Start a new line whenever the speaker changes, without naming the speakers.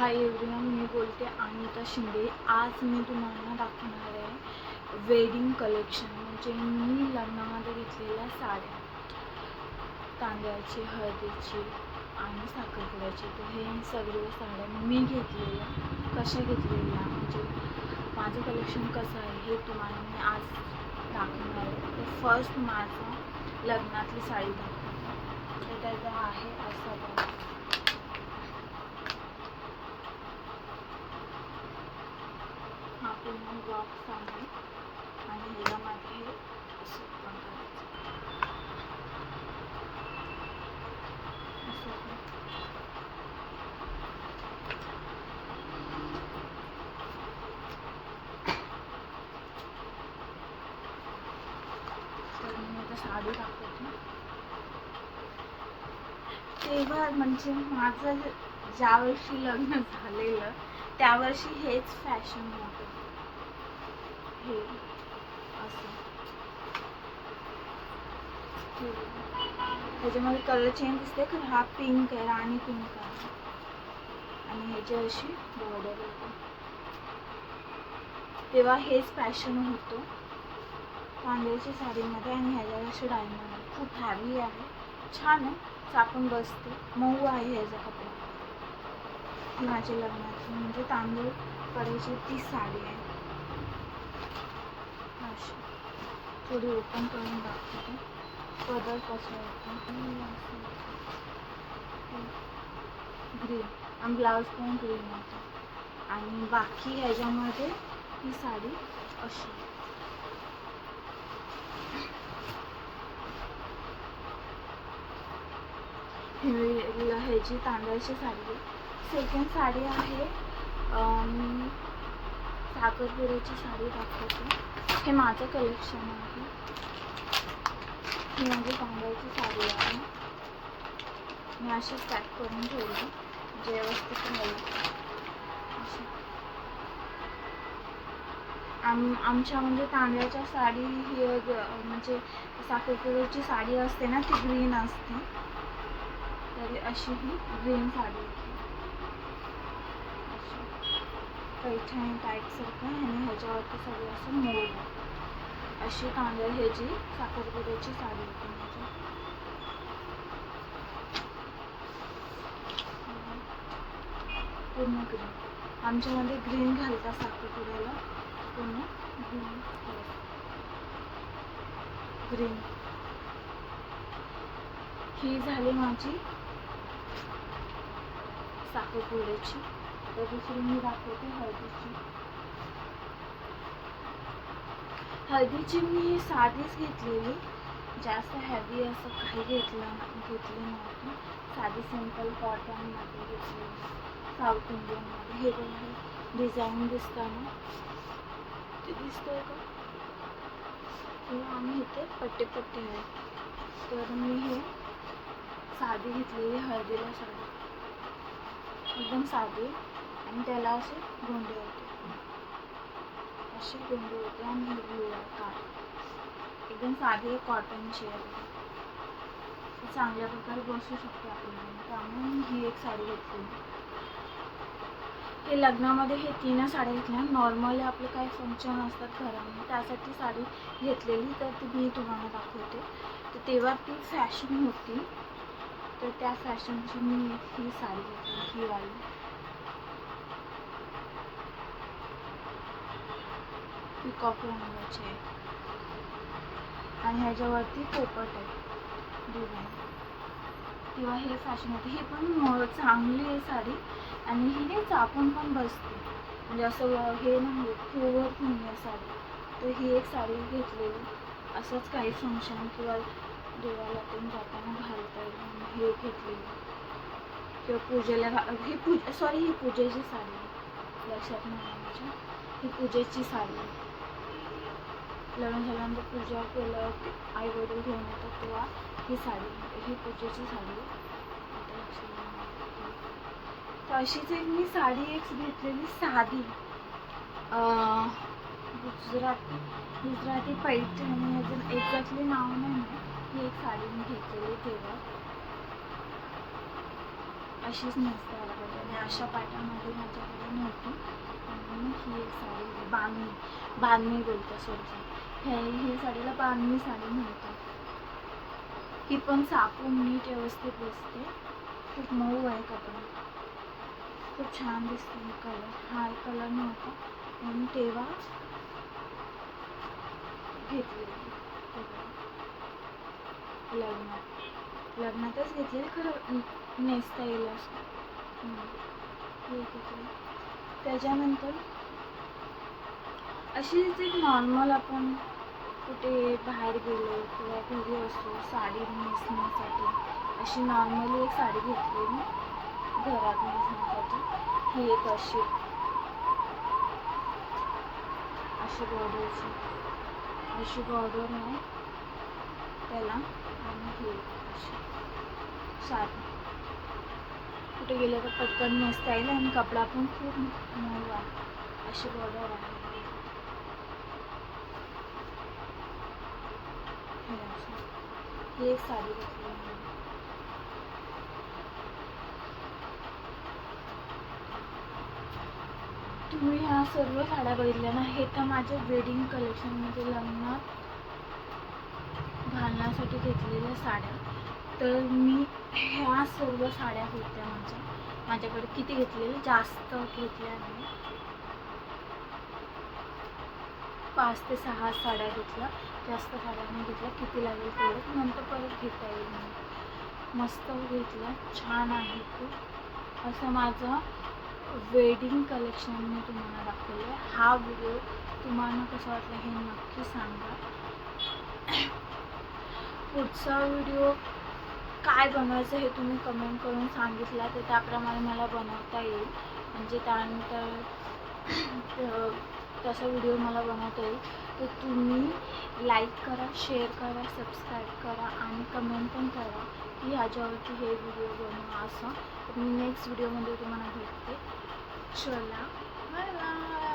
Hi everyone मी बोलते अनिता शिंदे. आज मी तुम्हाला दाखवणार आहे वेडिंग कलेक्शन म्हणजे मी लग्नामध्ये घेतलेल्या साड्या. तांदळाची हळदीची आणि साखरपुड्याची. तर हे सगळे साड्या मी घेतलेल्या. कशा घेतलेल्या? म्हणजे माझं कलेक्शन कसं आहे हे तुम्हाला मी आज दाखवणार आहे. तर फर्स्ट माझं लग्नातली साडी दाखवणार तर त्याचं आहे असं बघा हा पूर्ण बॉक्स आहे आणि ह्याच्यामध्ये हे असं पण करायचं. असं पण. तर मी तेव्हा म्हणजे माझं ज्या वर्षी लग्न झालेलं त्या वर्षी हेच फॅशन होतं. हे. असं. ह्याच्यामध्ये कलर चेंज दिसते कारण हा पिंक आहे राणी पिंक आहे. आणि ह्याची अशी बॉर्डर होते. तेव्हा हेच फॅशन होतं. तांदळाच्या साडीमध्ये आणि ह्याच्यावर असे डायमंड आहे. खूप हॅवी आहे. छान आहे. चापून बसते मऊ आहे ह्याचा कपडा. ही माझ्या लग्नाची म्हणजे तांदूळ करायची ती साडी आहे अशी थोडी ओपन करून दाखवते. पदर कसं होतं ग्रीन आणि ब्लाऊज पण ग्रीन होतं. आणि बाकी ह्याच्यामध्ये ही साडी अशी. ह्याची तांदळाची साडी. सेकंड साडी आहे अम, साडी दाखवते. हे माझं कलेक्शन आहे. ही माझी तांदळाची साडी आहे. मी अशी पॅक करून ठेवली. म्हणजे व्यवस्थित मिळेल अशी. आम आमच्या म्हणजे तांदळाच्या साडी ही म्हणजे साखरपुड्याची साडी असते ना ती ग्रीन असते. तर अशी ही ग्रीन साडी होती अशी पैठणी टाईपसारखं आणि ह्याच्यावरती सगळं असं मोड अशी तांदळ ह्याची साखरपुड्याची साडी होती माझी. पूर्ण ग्रीन आमच्यामध्ये ग्रीन घालतात साखरपुड्याला. पूर्ण ग्रीन ग्रीन ही झाली माझी साखरपुड्याची. आता दुसरी मी दाखवते हळदीची. हळदीची मी साधीच घेतलेली. जास्त हॅवी असं काही घेतलं घेतलं नव्हतं. साधी सिंपल कॉटनमध्ये घेतली साऊथ इंडियनमध्ये हे बघा डिझाईन दिसतं ना. ते दिसतंय का? किंवा आम्ही इथे पट्टे पट्टे आहेत. तर मी हे साधी घेतलेली हळदीला साडी एकदम साधी. आणि त्याला असे गोंडे होते. असे गोंडे होते आणि हे ब्लू का एकदम साधी कॉटनची आहे चांगल्या प्रकारे बसू शकते आपण. त्यामुळे ही एक साडी घेतली. हे लग्नामध्ये हे तीन साड्या घेतल्या. नॉर्मली आपले काही फंक्शन असतात घरामध्ये. त्यासाठी साडी घेतलेली. तर ती मी तुम्हाला दाखवते. तर तेव्हा ती फॅशन होती. तर त्या फॅशनची मी ही साडी घेतली. ही वाली. पिकॉक रंगाची आहे आणि ह्याच्यावरती पोपट आहे. डिझाईन किंवा हे फॅशन होते ही पण चांगली आहे साडी. आणि ही नाही चापून पण बसते. म्हणजे असं हे नाही फुगत नाही आहे साडी. तर ही एक साडी घेतलेली. असंच काही फंक्शन किंवा देवाला पण जाताना घालता येईल हे घेतलेली. किंवा पूजेला ही पूज सॉरी ही पूजेची साडी लक्षात नाही माझ्या. ही पूजेची साडी आहे. लग्न झाल्यानंतर पूजा केलं आई वडील घेऊन येतात तेव्हा ही साडी ही पूजेची साडी. आहे. तर अशीच एक मी साडी एक घेतलेली साधी. गुजराती गुजराती पैठणी अजून एक्झॅक्टली नाव नाही ही एक साडी मी घेतलेली तेव्हा. अशीच नेसते आणि अशा पाटामध्ये माझ्याकडे नव्हती. आणि ही एक साडी बांधणी बांधणी बोलतो सॉरी हे ही साडीला बांधणी साडी म्हणतात. ही पण सापून नीट व्यवस्थित दिसते. खूप मऊ आहे कपडा. खूप छान दिसते कलर. हा कलर नव्हता. म्हणून तेव्हा घेतली लग्नात. लग्नातच घेतलेली खरं नेसता येईल असं. हे त्याच्यानंतर अशीच एक नॉर्मल आपण कुठे बाहेर गेलो किंवा घरी असो साडी नेसण्यासाठी अशी नॉर्मली एक साडी घेतली मी घरात नेसण्यासाठी. ही एक अशी अशी बॉर्डरची अशी बॉर्डर आहे. त्याला आणि ही अशी साडी. कुठे गेलं तर पटकन नेसता येईल आणि कपडा पण खूप मऊ आहे. अशी बॉर्डर आहे. ही एक साडी घेतली तुम्ही ह्या सर्व साड्या बघितल्या ना हे तर माझ्या वेडिंग कलेक्शन म्हणजे लग्नात घालण्यासाठी घेतलेल्या साड्या. तर मी ह्या सर्व साड्या होत्या माझ्या. माझ्याकडे किती घेतलेल्या जास्त घेतल्या नाही. पाच ते सहा साड्या घेतल्या. जास्त साड्या नाही घेतल्या किती लागेल तेवढं नंतर परत घेता येईल म्हणून. मस्त घेतला. छान आहे खूप असं माझं वेडिंग कलेक्शन मी तुम्हाला दाखवलं आहे हा व्हिडिओ तुम्हाला कसा वाटला हे नक्की सांगा. पुढचा व्हिडिओ काय बनवायचं हे तुम्ही कमेंट करून सांगितलं तर त्याप्रमाणे मला बनवता येईल. म्हणजे त्यानंतर तसा व्हिडिओ मला बनवता येईल. तर तुम्ही लाईक करा शेअर करा सबस्क्राईब करा आणि कमेंट पण करा की ह्याच्यावरती हे व्हिडिओ बनवा असं. मी नेक्स्ट व्हिडिओमध्ये तुम्हाला भेटते. चला बाय बाय